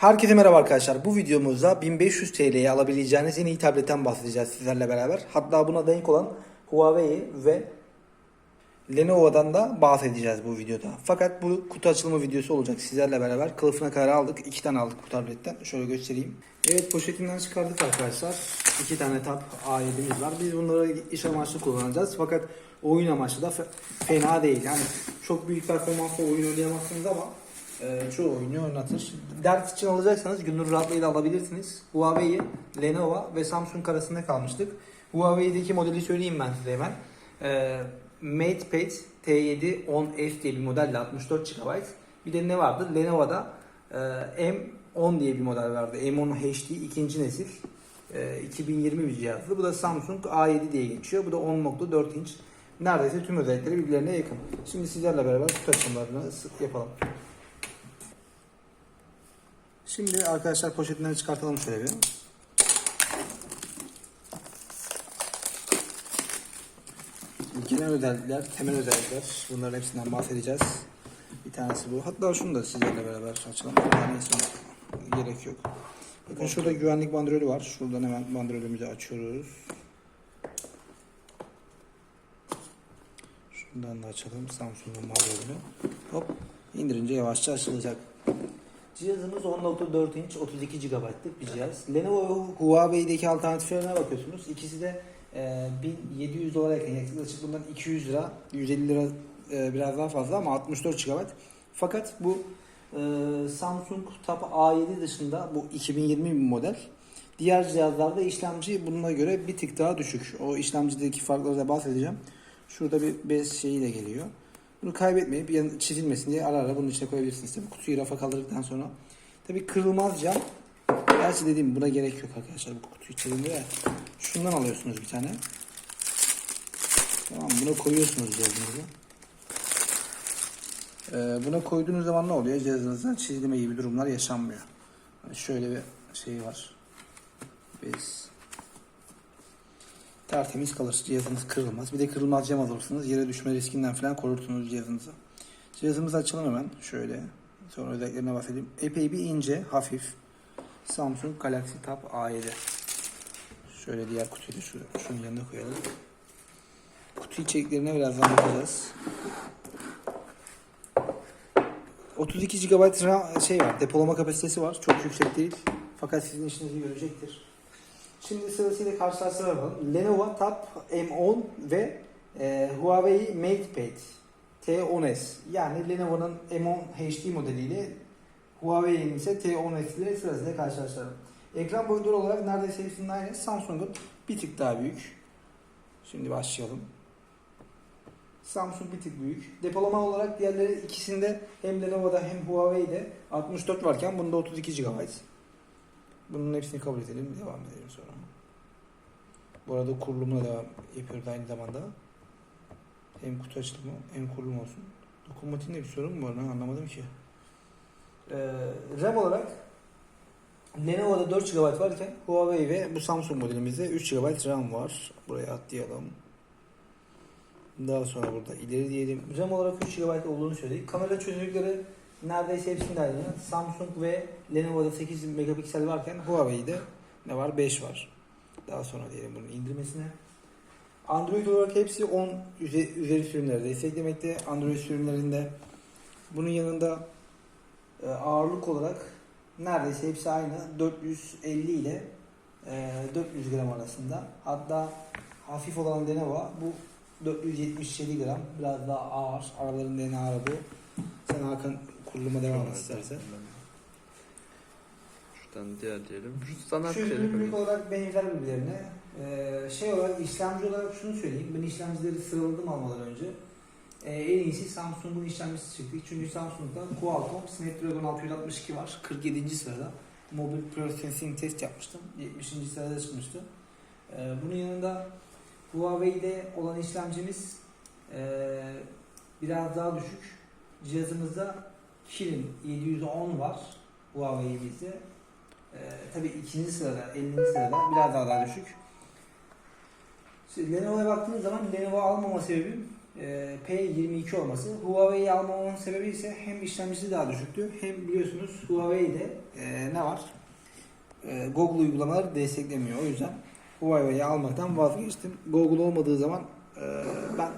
Herkese merhaba arkadaşlar. Bu videomuzda 1500 TL'ye alabileceğiniz en iyi tabletten bahsedeceğiz sizlerle beraber. Hatta buna denk olan Huawei ve Lenovo'dan da bahsedeceğiz bu videoda. Fakat bu kutu açılımı videosu olacak sizlerle beraber. Kılıfına kadar aldık. iki tane aldık bu tabletten. Şöyle göstereyim. Evet poşetinden çıkardık arkadaşlar. İki tane tab A7'miz var. Biz bunları iş amaçlı kullanacağız. Fakat oyun amaçlı da fe- fena değil. Yani çok büyük performansla oyun oynayamazsınız ama e, çoğu oyunu oynatır. Ders için alacaksanız gönül rahatlığıyla alabilirsiniz. Huawei, Lenovo ve Samsung arasında kalmıştık. Huawei'deki modeli söyleyeyim ben size hemen. E, MatePad T7 10F diye bir modelle 64 GB. Bir de ne vardı? Lenovo'da e, M10 diye bir model vardı. M10 HD ikinci nesil. E, 2020 bir cihazdı. Bu da Samsung A7 diye geçiyor. Bu da 10.4 inç. Neredeyse tüm özellikleri birbirlerine yakın. Şimdi sizlerle beraber kutu açımlarını yapalım. Şimdi arkadaşlar poşetinden çıkartalım şöyle bir. Genel özellikler, temel özellikler. Bunların hepsinden bahsedeceğiz. Bir tanesi bu. Hatta şunu da sizlerle beraber açalım. Yani gerek yok. Bakın şurada güvenlik bandrolü var. Şuradan hemen bandrolümüzü açıyoruz. Şundan da açalım Samsung'un bandrolünü. Hop indirince yavaşça açılacak. Cihazımız 10.4 inç 32 GB'lık bir cihaz. Lenovo ve Huawei'deki alternatiflerine bakıyorsunuz. İkisi de e, 1700 dolara yakın. Yaklaşık bundan 200 lira, 150 lira e, biraz daha fazla ama 64 GB. Fakat bu e, Samsung Tab A7 dışında bu 2020 bir model. Diğer cihazlarda işlemci bununla göre bir tık daha düşük. O işlemcideki farkları da bahsedeceğim. Şurada bir bez şeyi de geliyor. Bunu kaybetmeyip yan çizilmesin diye ara ara bunun içine koyabilirsiniz. Tabii kutuyu rafa kaldırdıktan sonra. Tabii kırılmaz cam. Gerçi dediğim buna gerek yok arkadaşlar. Bu kutuyu çizildi ya. Şundan alıyorsunuz bir tane. Tamam buna koyuyorsunuz cihazınıza. Ee, buna koyduğunuz zaman ne oluyor? Cihazınızda çizilme gibi durumlar yaşanmıyor. Yani şöyle bir şey var. Bez. Tertemiz kalır. Cihazınız kırılmaz. Bir de kırılmaz cam alırsınız. Yere düşme riskinden falan korursunuz cihazınızı. Cihazımızı açalım hemen. Şöyle. Sonra özelliklerine bahsedeyim. Epey bir ince, hafif. Samsung Galaxy Tab A7. Şöyle diğer kutuyu da şurada, şunun yanına koyalım. Kutu içeriklerine birazdan bakacağız. 32 GB RAM şey var, depolama kapasitesi var. Çok yüksek değil. Fakat sizin işinizi görecektir. Şimdi sırasıyla karşılaştıralım. Lenovo Tab M10 ve e, Huawei MatePad T10s. Yani Lenovo'nun M10 HD modeliyle Huawei'nin ise T10s ile sırasıyla karşılaştıralım. Ekran boyutları olarak neredeyse hepsinin aynı. Samsung'un bir tık daha büyük. Şimdi başlayalım. Samsung bir tık büyük. Depolama olarak diğerleri ikisinde hem Lenovo'da hem Huawei'de 64 varken bunda 32 GB. Bunun hepsini kabul edelim. Devam edelim sonra. Bu arada kurulumuna devam yapıyoruz aynı zamanda. Hem kutu açılımı hem kurulum olsun. Dokunmatiğinde bir sorun mu var lan anlamadım ki. Ee, RAM olarak Lenovo'da 4 GB varken Huawei ve bu Samsung modelimizde 3 GB RAM var. Buraya atlayalım. Daha sonra burada ileri diyelim. RAM olarak 3 GB olduğunu söyledik. Kamera çözünürlükleri neredeyse hepsinde aynı. Samsung ve Lenovo'da 8 megapiksel varken Huawei'de ne var? 5 var. Daha sonra diyelim bunun indirmesine. Android olarak hepsi 10 üze- üzeri sürümleri desteklemekte. Android sürümlerinde bunun yanında e, ağırlık olarak neredeyse hepsi aynı. 450 ile e, 400 gram arasında. Hatta hafif olan Lenovo bu 477 gram. Biraz daha ağır. Aralarında en ağır bu. Sen Hakan kuruluma devam et istersen. Şuradan diğer diyelim. Şu standart Çözünürlük olarak benzer birbirlerine. Ee, şey olarak işlemci olarak şunu söyleyeyim. Ben işlemcileri sıraladım almadan önce. Ee, en iyisi Samsung'un işlemcisi çıktı. Çünkü Samsung'da Qualcomm Snapdragon 662 var. 47. sırada. Mobile Processing Test yapmıştım. 70. sırada çıkmıştı. Ee, bunun yanında Huawei'de olan işlemcimiz ee, biraz daha düşük. Cihazımızda Kirin 710 var Huawei'mizde. Ee, tabii ikinci sırada, 50. sırada biraz daha daha düşük. Şimdi Lenovo'ya baktığınız zaman Lenovo almama sebebim e, P22 olması. Huawei'yi almamamın sebebi ise hem işlemcisi daha düşüktü hem biliyorsunuz Huawei'de e, ne var? E, Google uygulamaları desteklemiyor. O yüzden Huawei'yi almaktan vazgeçtim. Google olmadığı zaman e, ben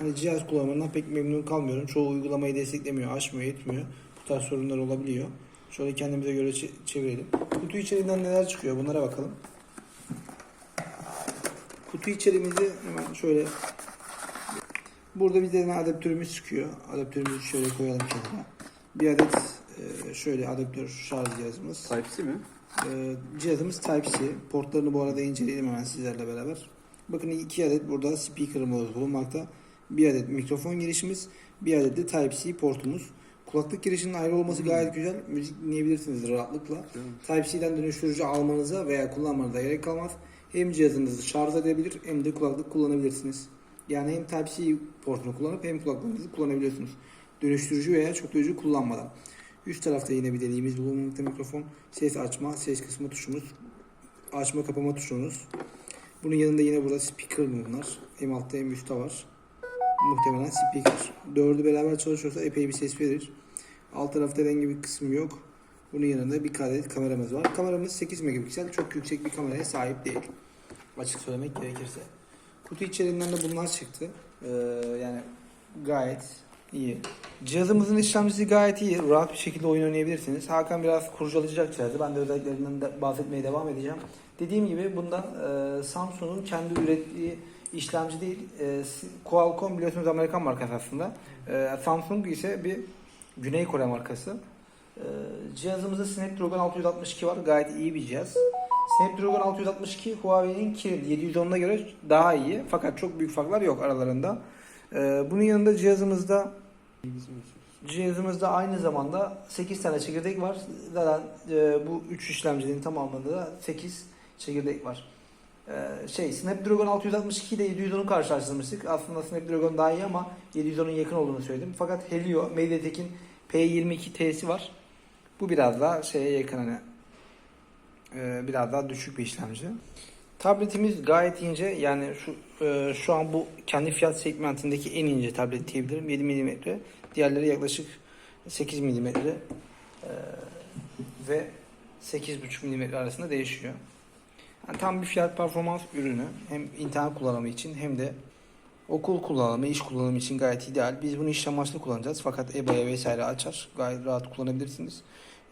hani cihaz kullanımından pek memnun kalmıyorum. Çoğu uygulamayı desteklemiyor, açmıyor, etmiyor. Bu tarz sorunlar olabiliyor. Şöyle kendimize göre çe- çevirelim. Kutu içeriğinden neler çıkıyor bunlara bakalım. Kutu içeriğimizi hemen şöyle Burada bir tane adaptörümüz çıkıyor. Adaptörümüzü şöyle koyalım kenara. Bir adet e, şöyle adaptör şarj cihazımız. Type-C mi? E, cihazımız Type-C. Portlarını bu arada inceleyelim hemen sizlerle beraber. Bakın iki adet burada speaker'ımız bulunmakta. Bir adet mikrofon girişimiz, bir adet de Type-C portumuz. Kulaklık girişinin ayrı olması gayet güzel. Müzik dinleyebilirsiniz rahatlıkla. Type-C'den dönüştürücü almanıza veya kullanmanıza gerek kalmaz. Hem cihazınızı şarj edebilir hem de kulaklık kullanabilirsiniz. Yani hem Type-C portunu kullanıp hem kulaklığınızı kullanabiliyorsunuz. Dönüştürücü veya çoklayıcı kullanmadan. Üst tarafta yine bir deliğimiz bulunmakta mikrofon. Ses açma, ses kısmı tuşumuz. Açma kapama tuşumuz. Bunun yanında yine burada speaker bunlar. Hem altta hem üstte var. Muhtemelen speaker. Dördü beraber çalışıyorsa epey bir ses verir. Alt tarafta herhangi bir kısım yok. Bunun yanında bir adet kameramız var. Kameramız 8 megapiksel. Çok yüksek bir kameraya sahip değil. Açık söylemek gerekirse. Kutu içeriğinden de bunlar çıktı. Ee, yani gayet iyi. Cihazımızın işlemcisi gayet iyi. Rahat bir şekilde oyun oynayabilirsiniz. Hakan biraz kurcalayacak cihazı. Ben de özelliklerinden de bahsetmeye devam edeceğim. Dediğim gibi bunda e, Samsung'un kendi ürettiği işlemci değil. E, Qualcomm biliyorsunuz Amerikan markası aslında. E, Samsung ise bir Güney Kore markası. E, cihazımızda Snapdragon 662 var. Gayet iyi bir cihaz. Snapdragon 662 Huawei'nin Kirin 710'una göre daha iyi. Fakat çok büyük farklar yok aralarında. Ee, bunun yanında cihazımızda cihazımızda aynı zamanda 8 tane çekirdek var. Zaten e, bu 3 işlemcinin tamamında da 8 çekirdek var. Ee, şey Snapdragon 662 ile 710'u karşılaştırmıştık. Aslında Snapdragon daha iyi ama 710'un yakın olduğunu söyledim. Fakat Helio MediaTek'in P22T'si var. Bu biraz daha şeye yakın hani e, biraz daha düşük bir işlemci. Tabletimiz gayet ince. Yani şu e, şu an bu kendi fiyat segmentindeki en ince tablet diyebilirim. 7 mm. Diğerleri yaklaşık 8 mm e, ve 8,5 mm arasında değişiyor. Yani tam bir fiyat performans ürünü. Hem internet kullanımı için hem de okul kullanımı, iş kullanımı için gayet ideal. Biz bunu iş amaçlı kullanacağız. Fakat EBA'ya vesaire açar. Gayet rahat kullanabilirsiniz.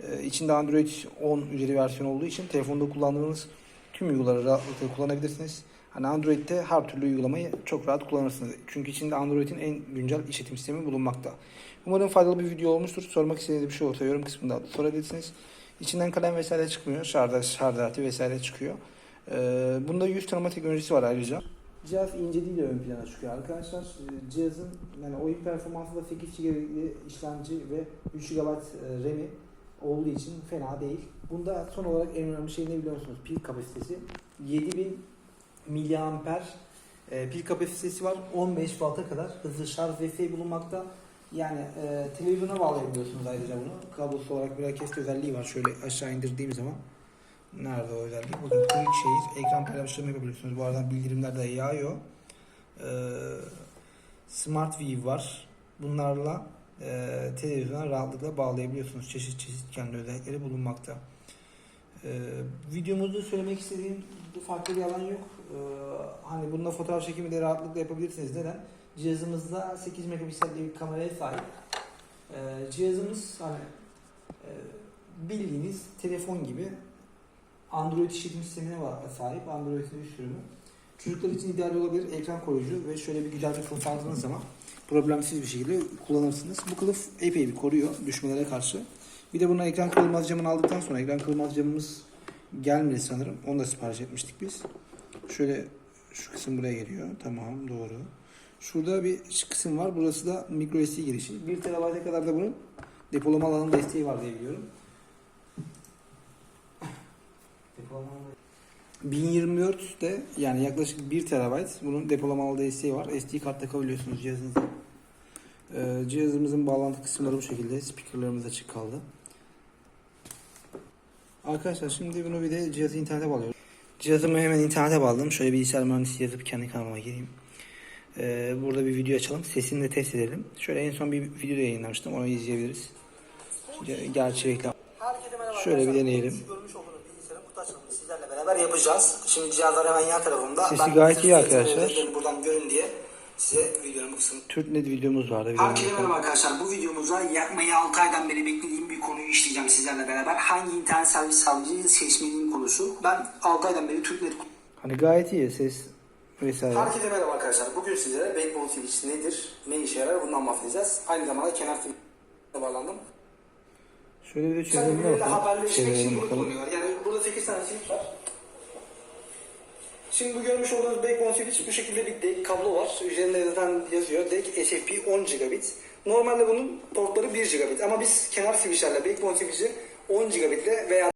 Ee, içinde Android 10 üzeri versiyon olduğu için telefonda kullandığınız tüm uygulamaları rahatlıkla kullanabilirsiniz. Hani Android'de her türlü uygulamayı çok rahat kullanırsınız. Çünkü içinde Android'in en güncel işletim sistemi bulunmakta. Umarım faydalı bir video olmuştur. Sormak istediğiniz bir şey olursa yorum kısmında sorabilirsiniz. İçinden kalem vesaire çıkmıyor. Şarj, şarj vesaire çıkıyor. Ee, bunda yüz tanıma teknolojisi var ayrıca. Cihaz inceliğiyle ön plana çıkıyor arkadaşlar. Ee, Cihazın yani oyun performansı da 8 GB'li işlemci ve 3 GB RAM'i olduğu için fena değil. Bunda son olarak en önemli şey ne biliyorsunuz? Pil kapasitesi. 7000 miliamper e, pil kapasitesi var. 15 Watt'a kadar hızlı şarj desteği bulunmakta. Yani e, televizyona bağlayabiliyorsunuz ayrıca bunu. Kablosuz olarak bir hareket özelliği var. Şöyle aşağı indirdiğim zaman. Nerede o özellik? Bakın Quick Share. Ekran paylaşımı yapabiliyorsunuz. Bu arada bildirimler de yağıyor. E, Smart View var. Bunlarla e, televizyona rahatlıkla bağlayabiliyorsunuz. Çeşit çeşit kendi özellikleri bulunmakta. E, videomuzda söylemek istediğim farklı bir alan yok. E, hani bununla fotoğraf çekimi de rahatlıkla yapabilirsiniz. Neden? Cihazımızda 8 megapikselli bir kameraya sahip. E, cihazımız hani e, bildiğiniz telefon gibi Android işletim sistemine var, sahip. Android'in üst sürümü. Çocuklar için ideal olabilir. Ekran koruyucu ve şöyle bir güzel bir kılıf aldığınız zaman problemsiz bir şekilde kullanırsınız. Bu kılıf epey bir koruyor düşmelere karşı. Bir de buna ekran kırılmaz camını aldıktan sonra ekran kırılmaz camımız gelmedi sanırım. Onu da sipariş etmiştik biz. Şöyle şu kısım buraya geliyor. Tamam doğru. Şurada bir kısım var. Burası da micro SD girişi. 1 TB'e kadar da bunun depolama alanı desteği var diye biliyorum. Depolama alanı 1024'te yani yaklaşık 1 TB bunun depolama alanı desteği var. SD kart takabiliyorsunuz cihazınıza. Ee, cihazımızın bağlantı kısımları bu şekilde. Speakerlarımız açık kaldı. Arkadaşlar şimdi bunu bir de cihazı internete bağlıyorum. Cihazımı hemen internete bağladım. Şöyle bilgisayar mühendisi yazıp kendi kanalıma gireyim. Ee, burada bir video açalım. Sesini de test edelim. Şöyle en son bir video yayınlamıştım. Onu izleyebiliriz. Ge- Gerçi reklam. Şöyle bir deneyelim. Beraber yapacağız. Şimdi cihazlar hemen yan tarafımda. Sesi Ben gayet iyi arkadaşlar. Buradan görün diye size videonun bu kısmını TürkNet videomuz vardı. Herkese merhaba arkadaşlar. Bu videomuzda yakmayı 6 aydan beri beklediğim bir konuyu işleyeceğim sizlerle beraber. Hangi internet servis sağlayıcıyı seçmeliyim konusu. Ben 6 aydan beri TürkNet Hani gayet iyi ses vesaire. Herkese merhaba arkadaşlar. Bugün sizlere Backbone Switch nedir, ne işe yarar bundan bahsedeceğiz. Aynı zamanda kenar bağlandım. Şöyle bir de birbiriyle bakalım. haberleşmek için bakalım. Yani burada 8 tane switch var. Şimdi bu görmüş olduğunuz Backbone switch bu şekilde bir DEC kablo var. Üzerinde zaten yazıyor DEC SFP 10 gigabit. Normalde bunun portları 1 gigabit ama biz kenar switchlerle Backbone switch'i 10 gigabitle veya